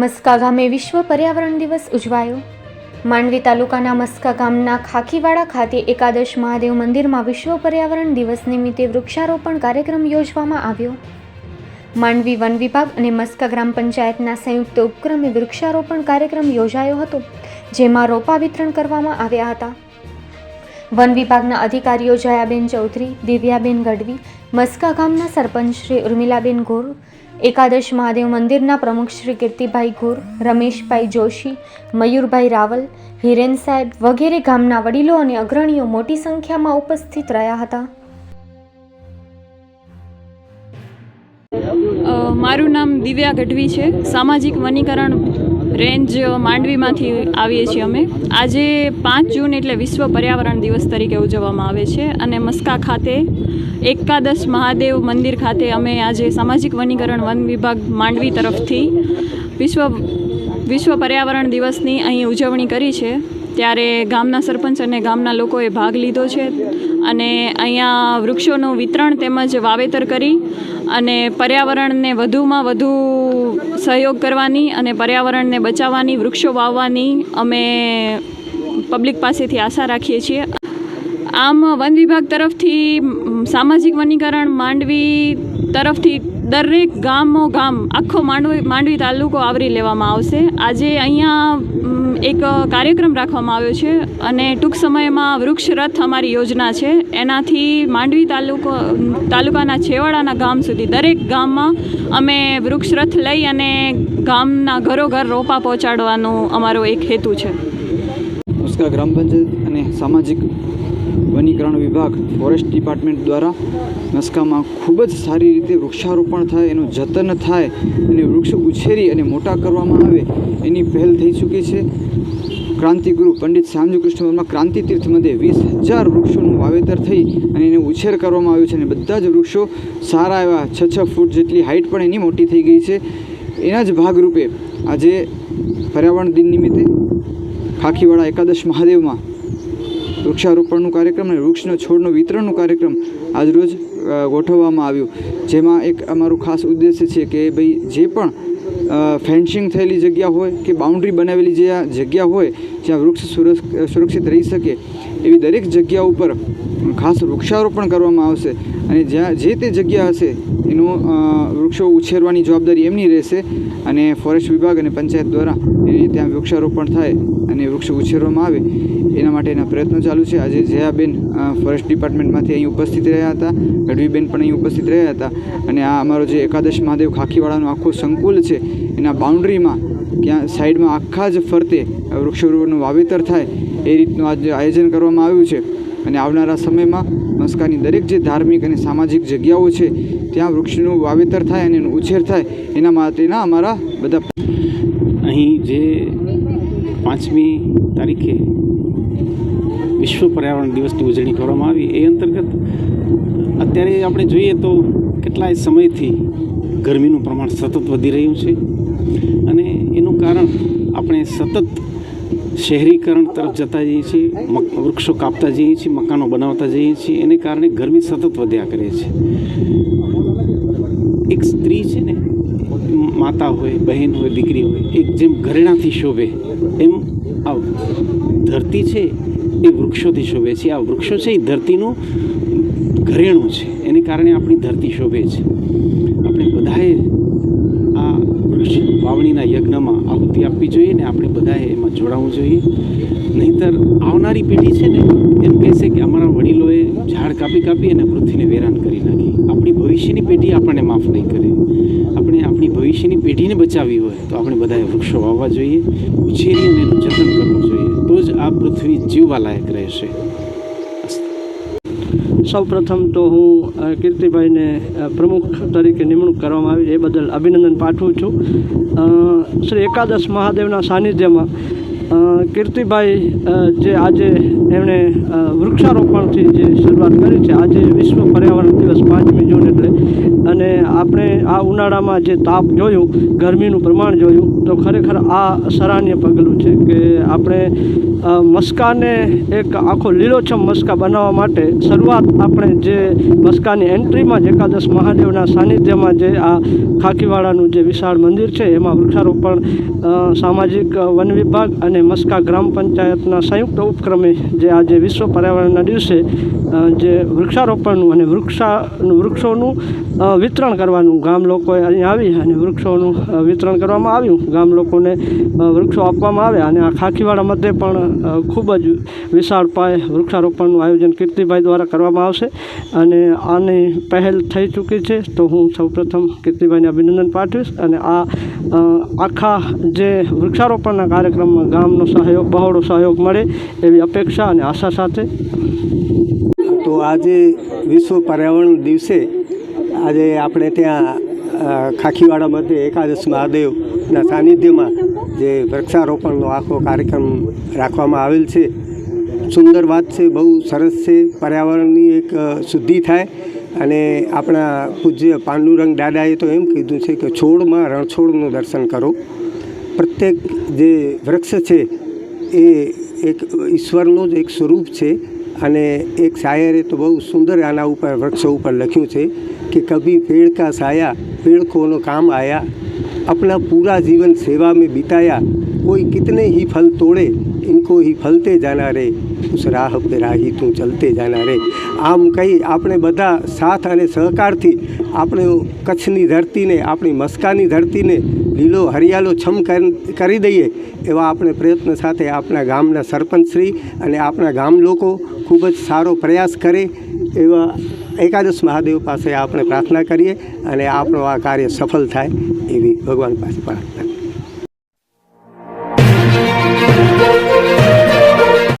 મસ્કા ગામે વિશ્વ પર્યાવરણ દિવસ ઉજવાયો. માંડવી તાલુકાના મસ્કા ગામના ખાખીવાડા ખાતે એકાદશ મહાદેવ મંદિરમાં વિશ્વ પર્યાવરણ દિવસ નિમિત્તે વૃક્ષારોપણ કાર્યક્રમ યોજવામાં આવ્યો. માંડવી વન વિભાગ અને મસ્કા ગ્રામ પંચાયતના સંયુક્ત ઉપક્રમે વૃક્ષારોપણ કાર્યક્રમ યોજાયો હતો, જેમાં રોપા વિતરણ કરવામાં આવ્યા હતા. વન વિભાગના અધિકારીઓ જયાબેન ચૌધરી, દિવ્યાબેન ગઢવી મસ્કા ગામના સરપંચ શ્રી ઉર્મિલાબેન ગોર, એકાદશ મહાદેવ મંદિરના પ્રમુખ શ્રી કીર્તિભાઈ ગોર, રમેશભાઈ જોશી, મયુરભાઈ રાવલ, હિરેન સાહેબ વગેરે ગામના વડીલો અને અગ્રણીઓ મોટી સંખ્યામાં ઉપસ્થિત રહ્યા હતા. મારું નામ દિવ્યા ગઢવી છે. સામાજિક વનીકરણ રેન્જ માંડવીમાંથી આવીએ છીએ અમે. આજે પાંચ જૂન એટલે વિશ્વ પર્યાવરણ દિવસ તરીકે ઉજવવામાં આવે છે અને મસ્કા ખાતે એકાદશ મહાદેવ મંદિર ખાતે અમે આજે સામાજિક વનીકરણ વન વિભાગ માંડવી તરફથી વિશ્વ વિશ્વ પર્યાવરણ દિવસની અહીં ઉજવણી કરી છે. ત્યારે ગામના સરપંચ અને ગામના લોકોએ ભાગ લીધો છે અને અહીંયા વૃક્ષોનું વિતરણ તેમજ વાવેતર કરી અને પર્યાવરણને વધુમાં વધુ સહયોગ કરવાની અને પર્યાવરણને બચાવવાની, વૃક્ષો વાવવાની અમે પબ્લિક પાસેથી આશા રાખીએ છીએ. આમ વન વિભાગ તરફથી સામાજિક વનીકરણ માંડવી તરફથી દરેક ગામો ગામ, આખો માંડવી માંડવી તાલુકો આવરી લેવામાં આવશે. આજે અહીંયા એક કાર્યક્રમ રાખવામાં આવ્યો છે અને ટૂંક સમયમાં વૃક્ષરથ અમારી યોજના છે. એનાથી માંડવી તાલુકો તાલુકાના છેવાડાના ગામ સુધી દરેક ગામમાં અમે વૃક્ષરથ લઈ અને ગામના ઘરોઘર રોપા પહોંચાડવાનો અમારો એક હેતુ છે. ગ્રામ પંચાયત અને સામાજિક વનીકરણ વિભાગ ફોરેસ્ટ ડિપાર્ટમેન્ટ દ્વારા નસ્કામાં ખૂબ જ સારી રીતે વૃક્ષારોપણ થાય, એનું જતન થાય અને વૃક્ષ ઉછેરી અને મોટા કરવામાં આવે એની પહેલ થઈ ચૂકી છે. ક્રાંતિગુરુ પંડિત શ્યામજી કૃષ્ણ વર્મા ક્રાંતિ તીર્થ મધ્યે વીસ હજાર વૃક્ષોનું વાવેતર થઈ અને એને ઉછેર કરવામાં આવ્યો છે અને બધા જ વૃક્ષો સારા એવા છ છ ફૂટ જેટલી હાઇટ પણ એની મોટી થઈ ગઈ છે. એના જ ભાગરૂપે આજે પર્યાવરણ દિન નિમિત્તે ખાખીવાડા એકાદશ મહાદેવમાં વૃક્ષારોપણનું કાર્યક્રમ અને વૃક્ષનો છોડનો વિતરણનું કાર્યક્રમ આજરોજ ગોઠવવામાં આવ્યું. જેમાં એક અમારું ખાસ ઉદ્દેશ્ય છે કે ભાઈ, જે પણ ફેન્સિંગ થયેલી જગ્યા હોય કે બાઉન્ડ્રી બનાવેલી જે જગ્યા હોય, જ્યાં વૃક્ષ સુરક્ષિત રહી શકે એવી દરેક જગ્યા ઉપર ખાસ વૃક્ષારોપણ કરવામાં આવશે. અને જ્યાં જે તે જગ્યા હશે, એનું વૃક્ષો ઉછેરવાની જવાબદારી એમની રહેશે. અને ફોરેસ્ટ વિભાગ અને પંચાયત દ્વારા ત્યાં વૃક્ષારોપણ થાય અને વૃક્ષો ઉછેરવામાં આવે, એના માટેના પ્રયત્નો ચાલુ છે. આજે જયાબેન ફોરેસ્ટ ડિપાર્ટમેન્ટમાંથી અહીં ઉપસ્થિત રહ્યા હતા. ગઢવીબેન પણ અહીં ઉપસ્થિત રહ્યા હતા. અને આ અમારો જે એકાદશ મહાદેવ ખાખીવાળાનો આખો સંકુલ છે, એના બાઉન્ડ્રીમાં ક્યાં સાઈડમાં આખા જ ફરતે વૃક્ષોનું વાવેતર થાય, એ રીતનું આજે આયોજન કરવામાં આવ્યું છે. અને આવનારા સમયમાં મસ્કાની દરેક જે ધાર્મિક અને સામાજિક જગ્યાઓ છે, ત્યાં વૃક્ષનું વાવેતર થાય અને એનો ઉછેર થાય, એના માટેના અમારા બધા અહીં જે પાંચમી તારીખે વિશ્વ પર્યાવરણ દિવસની ઉજવણી કરવામાં આવી, એ અંતર્ગત અત્યારે આપણે જોઈએ તો કેટલાય સમયથી ગરમીનું પ્રમાણ સતત વધી રહ્યું છે. અને એનું કારણ આપણે સતત શહેરીકરણ તરફ જતા જઈએ છીએ વૃક્ષો કાપતા જઈએ છીએ, મકાનો બનાવતા જઈએ છીએ, એને કારણે ગરમી સતત વધ્યા કરે છે. એક સ્ત્રી છે ને, માતા હોય, બહેન હોય, દીકરી હોય, એક જેમ ઘરેણાથી શોભે, એમ આ ધરતી છે એ વૃક્ષોથી શોભે છે. આ વૃક્ષો છે એ ધરતીનું ઘરેણું છે, એને કારણે આપણી ધરતી શોભે છે. આપણે બધાએ વાવણીના યજ્ઞમાં આહુતિ આપવી જોઈએ ને આપણે બધાએ એમાં જોડાવવું જોઈએ. નહીંતર આવનારી પેઢી છે ને, એમ કહેશે કે અમારા વડીલોએ ઝાડ કાપી કાપી અને પૃથ્વીને વેરાન કરી નાખી. આપણી ભવિષ્યની પેઢી આપણને માફ નહીં કરે. આપણે આપણી ભવિષ્યની પેઢીને બચાવવી હોય તો આપણે બધાએ વૃક્ષો વાવવા જોઈએ, ઉછેરી અને એનું જતન કરવું જોઈએ. તો જ આ પૃથ્વી જીવવા લાયક રહેશે. સૌ પ્રથમ તો હું કીર્તિભાઈને પ્રમુખ તરીકે નિમણૂક કરવામાં આવી એ બદલ અભિનંદન પાઠવું છું. શ્રી એકાદશ મહાદેવના સાનિધ્યમાં કીર્તિભાઈ જે આજે એમણે વૃક્ષારોપણથી જે શરૂઆત કરી છે, આજે વિશ્વ પર્યાવરણ દિવસ પાંચમી જૂન એટલે, અને આપણે આ ઉનાળામાં જે તાપ જોયું, ગરમીનું પ્રમાણ જોયું, તો ખરેખર આ સરાહનીય પગલું છે કે આપણે મસ્કાને એક આખો લીલોછમ મસ્કા બનાવવા માટે શરૂઆત આપણે જે મસ્કાની એન્ટ્રીમાં જ એકાદશ મહાદેવના સાનિધ્યમાં જે આ ખાકીવાડાનું જે વિશાળ મંદિર છે, એમાં વૃક્ષારોપણ સામાજિક વન વિભાગ અને મસ્કા ગ્રામ પંચાયતના સંયુક્ત ઉપક્રમે જે આજે વિશ્વ પર્યાવરણના દિવસે જે વૃક્ષારોપણનું અને વૃક્ષાનું, વૃક્ષોનું વિતરણ કરવાનું ગામ લોકોએ અહીં આવી અને વૃક્ષોનું વિતરણ કરવામાં આવ્યું. ગામ લોકોને વૃક્ષો આપવામાં આવ્યા અને આ ખાખીવાડા મધ્યે પણ ખૂબ જ વિશાળ પાયે વૃક્ષારોપણનું આયોજન કીર્તિભાઈ દ્વારા કરવામાં આવશે. અને આની પહેલ થઈ ચૂકી છે તો હું સૌપ્રથમ કીર્તિભાઈને અભિનંદન પાઠવીશ. અને આ આખા જે વૃક્ષારોપણના કાર્યક્રમમાં ગામનો સહયોગ, બહોળો સહયોગ મળે એવી અપેક્ષા અને આશા સાથે. તો આજે વિશ્વ પર્યાવરણ દિવસે આજે આપણે ત્યાં ખાખીવાડા મધ્ય એકાદશ મહાદેવના સાનિધ્યમાં જે વૃક્ષારોપણનો આખો કાર્યક્રમ રાખવામાં આવેલ છે. સુંદર વાત છે, બહુ સરસ છે, પર્યાવરણની એક શુદ્ધિ થાય અને આપણા પૂજ્ય પાંડુરંગ દાદાએ તો એમ કીધું છે કે છોડમાં રણછોડનું દર્શન કરો. પ્રત્યેક જે વૃક્ષ છે, એ એક ઈશ્વરનું જ એક સ્વરૂપ છે અને એક શાયરે તો બહુ સુંદર આના ઉપર વૃક્ષો ઉપર લખ્યું છે કે કભી પેડ કા સાયા પેડ કામ આયા. अपना પૂરા જીવન સેવા મેં बिताया કોઈ કિતને હી ફલ તોડે इनको ही ફલતે જાના रे उस રાહ પે રાહી તું ચલતે જાના રે. આમ કહી આપણે બધા સાથ અને સહકારથી આપણે કચ્છની ધરતીને, આપણી મસ્કાની ધરતીને લીલો હરિયાળો છમ કરી દઈએ એવા આપણે પ્રયત્ન સાથે આપણા ગામના સરપંચશ્રી અને આપણા ગામ લોકો ખૂબ જ સારો પ્રયાસ કરે એવા એકાદશ મહાદેવ પાસે આપણે પ્રાર્થના કરીએ અને આપણો આ કાર્ય સફળ થાય એવી ભગવાન પાસે પ્રાર્થના